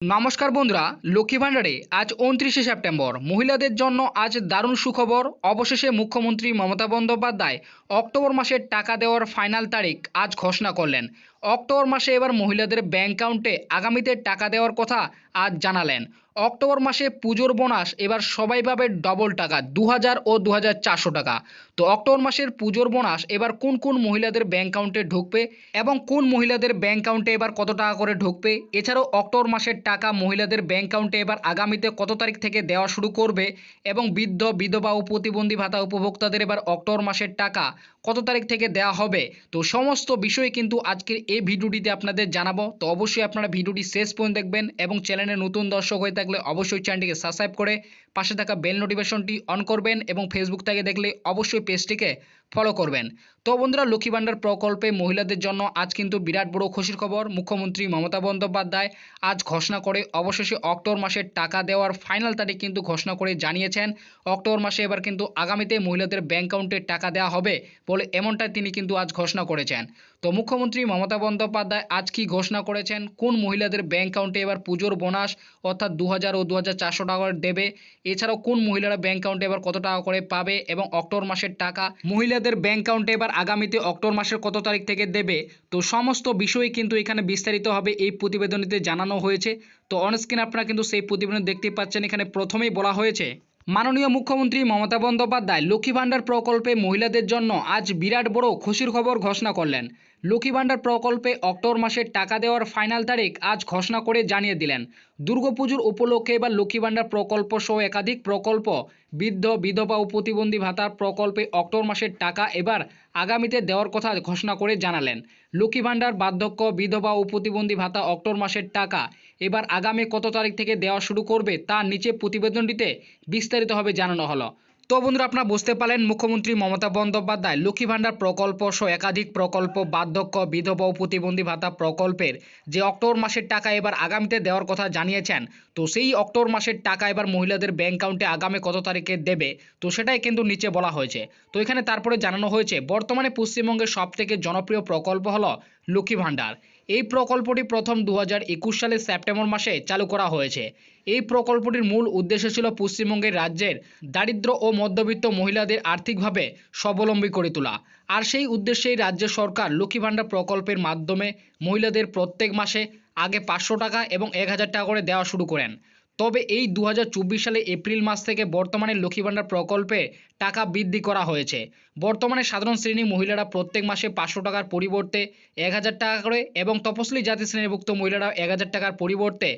নমস্কার বন্ধুরা, লক্ষ্মী ভাণ্ডারে আজ উনত্রিশে সেপ্টেম্বর। মহিলাদের জন্য আজ দারুণ সুখবর। অবশেষে মুখ্যমন্ত্রী মমতা বন্দ্যোপাধ্যায় অক্টোবর মাসের টাকা দেওয়ার ফাইনাল তারিখ আজ ঘোষণা করলেন। অক্টোবর মাসে এবার মহিলাদের ব্যাংক অ্যাকাউন্টে আগামীতে টাকা দেওয়ার কথা আজ জানালেন। অক্টোবর মাসে পুজোর বোনাস এবার সবাই পাবে ডবল টাকা দু হাজার ও দু হাজার চারশো টাকা। তো অক্টোবর মাসের পুজোর বোনাস এবার কোন কোন মহিলাদের ব্যাংক অ্যাকাউন্টে ঢুকবে এবং কোন মহিলাদের ব্যাংক অ্যাকাউন্টে এবার কত টাকা করে ঢুকবে? এছাড়াও অক্টোবর মাসের টাকা মহিলাদের ব্যাংক অ্যাকাউন্টে এবার আগামীতে কত তারিখ থেকে দেওয়া শুরু করবে এবং বৃদ্ধ, বিধবা ও প্রতিবন্ধী ভাতা উপভোক্তাদের এবার অক্টোবর মাসের টাকা কত তারিখ থেকে দেওয়া হবে? তো সমস্ত বিষয় কিন্তু আজকের এই ভিডিওটিতে আপনাদের জানাব। তো অবশ্যই আপনারা ভিডিওটি শেষ পর্যন্ত দেখবেন এবং চ্যানেলে নতুন দর্শক হয়ে থাকলে অবশ্যই চ্যানেলটিকে সাবস্ক্রাইব করে পাশে থাকা বেল নোটিফিকেশনটি অন করবেন এবং ফেসবুক থেকে দেখলে অবশ্যই পেজটিকে ফলো করবেন। তো বন্ধুরা, লক্ষ্মী ভাণ্ডার প্রকল্পে মহিলাদের জন্য আজ কিন্তু বিরাট বড় খুশির খবর। মুখ্যমন্ত্রী মমতা বন্দ্যোপাধ্যায় আজ ঘোষণা করে অবশেষে অক্টোবর মাসের টাকা দেওয়ার ফাইনাল তারিখ কিন্তু ঘোষণা করে জানিয়েছেন। অক্টোবর মাসে এবার কিন্তু আগামীতে মহিলাদের ব্যাংক অ্যাকাউন্টে টাকা দেওয়া হবে বলে এমনটাই তিনি কিন্তু আজ ঘোষণা করেছেন। তো মুখ্যমন্ত্রী মমতা বন্দ্যোপাধ্যায় আজ কি ঘোষণা করেছেন? কোন মহিলাদের ব্যাংক অ্যাকাউন্টে এবার পুজোর বোনাস অর্থাৎ দু হাজার ও দু হাজার চারশো টাকা দেবে? এছাড়াও কোন মহিলারা ব্যাংক অ্যাকাউন্টে এবার কত টাকা করে পাবে এবং অক্টোবর মাসের টাকা মহিলাদের ব্যাংক অ্যাকাউন্টে এবার আগামীতে অক্টোবর মাসের কত তারিখ থেকে দেবে? তো সমস্ত বিষয় কিন্তু এখানে বিস্তারিতভাবে এই প্রতিবেদনীতে জানানো হয়েছে। তো অনস্ক্রিন আপনারা কিন্তু সেই প্রতিবেদন দেখতে পাচ্ছেন, এখানে প্রথমেই বলা হয়েছে। মাননীয় মুখ্যমন্ত্রী মমতা বন্দ্যোপাধ্যায় লক্ষ্মী ভাণ্ডার প্রকল্পে মহিলাদের জন্য আজ বিরাট বড় খুশির খবর ঘোষণা করলেন। লক্ষ্মী ভাণ্ডার প্রকল্পে অক্টোবর মাসের টাকা দেওয়ার ফাইনাল তারিখ আজ ঘোষণা করে জানিয়ে দিলেন। দুর্গাপুজোর উপলক্ষে এবার লক্ষ্মী ভাণ্ডার প্রকল্প সহ একাধিক প্রকল্প বৃদ্ধ, বিধবা ও প্রতিবন্ধী ভাতার প্রকল্পে অক্টোবর মাসের টাকা এবার আগামীতে দেওয়ার কথা ঘোষণা করে জানালেন। লক্ষ্মী ভাণ্ডার বার্ধক্য, বিধবা ও প্রতিবন্ধী ভাতা অক্টোবর মাসের টাকা এবার আগামী কত তারিখ থেকে দেওয়া শুরু করবে তা নিচে প্রতিবেদনটিতে বিস্তারিতভাবে জানানো হলো। তো বন্ধুরা আপনারা বুঝতে পারলেন, মুখ্যমন্ত্রী মমতা বন্দ্যোপাধ্যায় লক্ষ্মী ভাণ্ডার প্রকল্প সহ একাধিক প্রকল্প, বার্ধক্য, বিধবা ও প্রতিবন্ধী ভাতা প্রকল্পের যে অক্টোবর মাসের টাকা এবার আগামীতে দেওয়ার কথা জানিয়েছেন, তো সেই অক্টোবর মাসের টাকা এবার মহিলাদের ব্যাংক অ্যাকাউন্টে আগামী কত তারিখে দেবে, তো সেটাই কিন্তু নিচে বলা হয়েছে। তো এখানে তারপরে জানানো হয়েছে, বর্তমানে পশ্চিমবঙ্গের সবথেকে জনপ্রিয় প্রকল্প হলো লক্ষ্মী ভাণ্ডার। এই প্রকল্পটি প্রথম দু হাজার একুশ সালের সেপ্টেম্বর মাসে চালু করা হয়েছে। এই প্রকল্পটির মূল উদ্দেশ্য ছিল পশ্চিমবঙ্গের রাজ্যের দারিদ্র ও মধ্যবিত্ত মহিলাদের আর্থিকভাবে স্বাবলম্বী করে তোলা। আর সেই উদ্দেশ্যেই রাজ্য সরকার লক্ষ্মী ভাণ্ডার প্রকল্পের মাধ্যমে মহিলাদের প্রত্যেক মাসে আগে পাঁচশো টাকা এবং এক হাজার টাকা করে দেওয়া শুরু করেন। তবে এই দু হাজার চব্বিশ সালে এপ্রিল মাস থেকে বর্তমানে লক্ষ্মী ভাণ্ডার প্রকল্পে টাকা বৃদ্ধি করা হয়েছে। বর্তমানে সাধারণ শ্রেণির মহিলারা প্রত্যেক মাসে পাঁচশো টাকার পরিবর্তে এক হাজার টাকা করে এবং তপশিলি জাতি শ্রেণীভুক্ত মহিলারা এক হাজার টাকার পরিবর্তে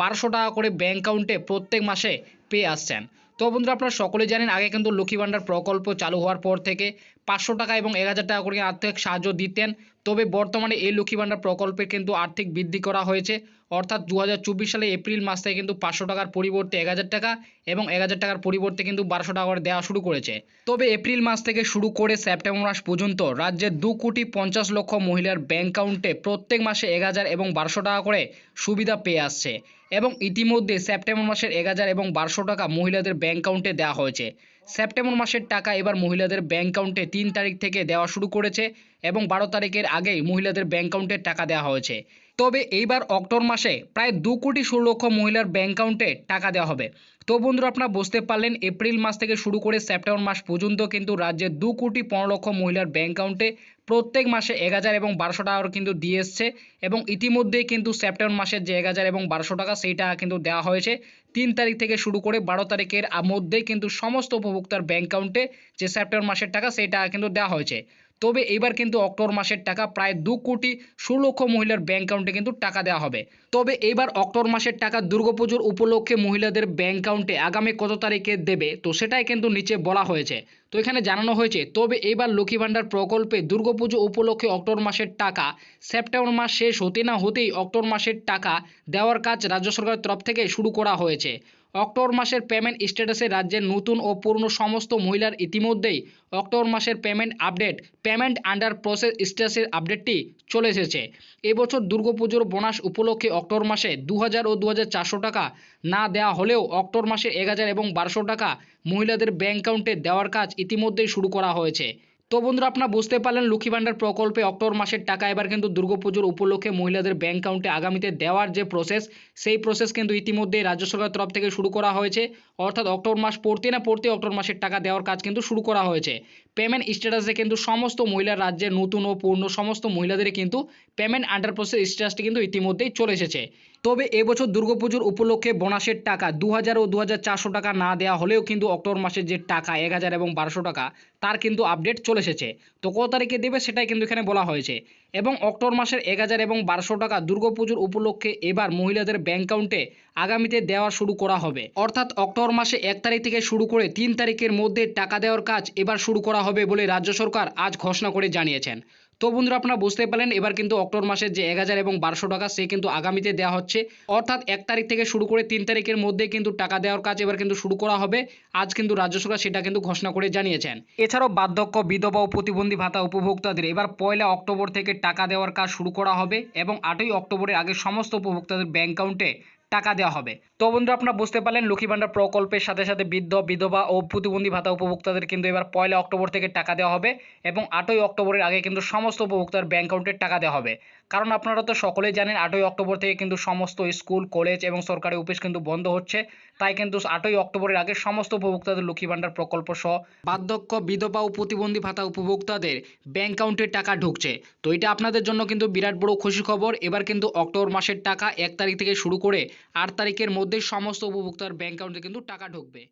বারোশো টাকা করে ব্যাংক অ্যাকাউন্টে প্রত্যেক মাসে পেয়ে আসছেন। তো বন্ধুরা, আপনারা সকলে জানেন, আগে কিন্তু লক্ষ্মী ভাণ্ডার প্রকল্প চালু হওয়ার পর থেকে পাঁচশো টাকা এবং এক হাজার টাকা করে আর্থিক সাহায্য দিতেন। তবে বর্তমানে এই লক্ষ্মী ভাণ্ডার প্রকল্পে কিন্তু আর্থিক বৃদ্ধি করা হয়েছে। অর্থাৎ দু হাজার চব্বিশ সালে এপ্রিল মাস থেকে কিন্তু পাঁচশো টাকার পরিবর্তে এক হাজার টাকা এবং এক হাজার টাকার পরিবর্তে কিন্তু বারোশো টাকা করে দেওয়া শুরু করেছে। তবে এপ্রিল মাস থেকে শুরু করে সেপ্টেম্বর মাস পর্যন্ত রাজ্যের দু কোটি পঞ্চাশ লক্ষ মহিলার ব্যাংক অ্যাকাউন্টে প্রত্যেক মাসে এক হাজার এবং বারোশো টাকা করে সুবিধা পেয়ে আসছে। এবং ইতিমধ্যে সেপ্টেম্বর মাসের এক হাজার এবং বারোশো টাকা মহিলাদের ব্যাংক অ্যাকাউন্টে দেওয়া হয়েছে। সেপ্টেম্বর মাসের টাকা এবার মহিলাদের ব্যাংক অ্যাকাউন্টে তিন তারিখ থেকে দেওয়া শুরু করেছে এবং বারো তারিখের আগেই মহিলাদের ব্যাংক অ্যাকাউন্টে টাকা দেওয়া হয়েছে। তবে এইবার অক্টোবর মাসে প্রায় দু কোটি ষোলো লক্ষ মহিলার ব্যাংক অ্যাকাউন্টে টাকা দেওয়া হবে। তো বন্ধুরা আপনারা বুঝতে পারলেন, এপ্রিল মাস থেকে শুরু করে সেপ্টেম্বর মাস পর্যন্ত কিন্তু রাজ্যের দু কোটি পনেরো লক্ষ মহিলার ব্যাংক অ্যাকাউন্টে প্রত্যেক মাসে এক হাজার এবং বারোশো টাকা করে কিন্তু দিয়ে এসছে এবং ইতিমধ্যেই কিন্তু সেপ্টেম্বর মাসের যে এক হাজার এবং বারোশো টাকা সেই টাকা কিন্তু দেওয়া হয়েছে। তিন তারিখ থেকে শুরু করে বারো তারিখের মধ্যেই কিন্তু সমস্ত উপভোক্তার ব্যাংক অ্যাকাউন্টে যে সেপ্টেম্বর মাসের টাকা সেই টাকা কিন্তু দেওয়া হয়েছে। তবে এবার কিন্তু অক্টোবর মাসের টাকা প্রায় দু কোটি ষোলো লক্ষ মহিলার ব্যাংক অ্যাকাউন্টে কিন্তু টাকা দেওয়া হবে। তবে এবার অক্টোবর মাসের টাকা দুর্গাপুজোর উপলক্ষে মহিলাদের ব্যাংক অ্যাকাউন্টে আগামী কত তারিখে দেবে, তো সেটাই কিন্তু নিচে বলা হয়েছে। তো এখানে জানানো হয়েছে, তবে এবার লক্ষ্মী ভাণ্ডার প্রকল্পে দুর্গাপুজো উপলক্ষে অক্টোবর মাসের টাকা, সেপ্টেম্বর মাস শেষ হতে না হতেই অক্টোবর মাসের টাকা দেওয়ার কাজ রাজ্য সরকারের তরফ থেকে শুরু করা হয়েছে। অক্টোবর মাসের পেমেন্ট স্ট্যাটাসে রাজ্যের নতুন ও পুরনো সমস্ত মহিলার ইতিমধ্যেই অক্টোবর মাসের payment update payment under process স্ট্যাটাসের আপডেটটি চলে এসেছে। এবছর দুর্গাপুজোর বোনাস উপলক্ষে অক্টোবর মাসে দু হাজার ও দু হাজার চারশো টাকা না দেওয়া হলেও অক্টোবর মাসে এক হাজার এবং বারোশো টাকা মহিলাদের ব্যাংক অ্যাকাউন্টে দেওয়ার কাজ ইতিমধ্যেই শুরু করা হয়েছে। তো বন্ধুরা আপনারা বুঝতে পারলেন লক্ষ্মী ভাণ্ডার প্রকল্পে অক্টোবর মাসের টাকা এবার কিন্তু দুর্গাপুজোর উপলক্ষে মহিলাদের ব্যাংক অ্যাকাউন্টে আগামীতে দেওয়ার যে প্রসেস সেই প্রসেস কিন্তু ইতিমধ্যে রাজ্য সরকারের তরফ থেকে শুরু করা হয়েছে। অর্থাৎ অক্টোবর মাস পড়তে না পড়তে অক্টোবর মাসের টাকা দেওয়ার কাজ কিন্তু শুরু করা হয়েছে। পেমেন্ট স্ট্যাটাসে কিন্তু সমস্ত মহিলা রাজ্যের নতুন ও পূর্ণ সমস্ত মহিলাদের কিন্তু পেমেন্ট আন্ডার প্রসেস স্ট্যাটাসটি কিন্তু ইতিমধ্যেই চলে এসেছে। তবে এবছর দুর্গাপুজোর উপলক্ষে বোনাসের টাকা দু হাজার ও দু হাজার চারশো টাকা না দেওয়া হলেও কিন্তু অক্টোবর মাসের যে টাকা এক হাজার এবং বারোশো টাকা, তার কিন্তু আপডেট চলে এসেছে। তো কত তারিখে দেবে সেটাই কিন্তু এখানে বলা হয়েছে। এবং অক্টোবর মাসের এক হাজার এবং বারোশো টাকা দুর্গাপুজোর উপলক্ষে এবার মহিলাদের ব্যাংক অ্যাকাউন্টে আগামীতে দেওয়া শুরু করা হবে। অর্থাৎ অক্টোবর মাসে এক তারিখ থেকে শুরু করে তিন তারিখের মধ্যে টাকা দেওয়ার কাজ এবার শুরু করা হবে বলে রাজ্য সরকার আজ ঘোষণা করে জানিয়েছেন। তো বন্ধুরা আপনারা বুঝতে পারলেন, এবার কিন্তু অক্টোবর মাসের যে এক হাজার এবং বারোশো টাকা, সে কিন্তু আগামীতে দেওয়া হচ্ছে। অর্থাৎ এক তারিখ থেকে শুরু করে তিন তারিখের মধ্যে কিন্তু টাকা দেওয়ার কাজ এবার কিন্তু শুরু করা হবে। আজ কিন্তু রাজ্য সরকার সেটা কিন্তু ঘোষণা করে জানিয়েছেন। এছাড়াও বার্ধক্য, বিধবা ও প্রতিবন্ধী ভাতা উপভোক্তাদের এবার পয়লা অক্টোবর থেকে টাকা দেওয়ার কাজ শুরু করা হবে এবং আটই অক্টোবরের আগে সমস্ত উপভোক্তাদের ব্যাংক অ্যাকাউন্টে টাকা দেওয়া হবে। তো বন্ধুরা, আপনারা বুঝতে পারলেন, লক্ষ্মী ভাণ্ডার প্রকল্পের সাথে সাথে বৃদ্ধ, বিধবা ও প্রতিবন্ধী ভাতা উপভোক্তাদের কিন্তু এবার পয়লা অক্টোবর থেকে টাকা দেওয়া হবে এবং আটই অক্টোবরের আগে কিন্তু সমস্ত উপভোক্তার ব্যাংক অ্যাকাউন্টে টাকা দেওয়া হবে। কারণ আপনারা তো সকলেই জানেন, আটই অক্টোবর থেকে কিন্তু সমস্ত স্কুল, কলেজ এবং সরকারি অফিস কিন্তু বন্ধ হচ্ছে। তাই কিন্তু আটই অক্টোবরের আগে সমস্ত উপভোক্তাদের লক্ষ্মী ভাণ্ডার প্রকল্প সহ বার্ধক্য, বিধবা ও প্রতিবন্ধী ভাতা উপভোক্তাদের ব্যাংক অ্যাকাউন্টে টাকা ঢুকছে। তো এটা আপনাদের জন্য কিন্তু বিরাট বড় খুশি খবর। এবার কিন্তু অক্টোবর মাসের টাকা এক তারিখ থেকে শুরু করে আট তারিখের মধ্যে সমস্ত উপভোক্তার ব্যাংক অ্যাকাউন্টে কিন্তু টাকা ঢুকবে।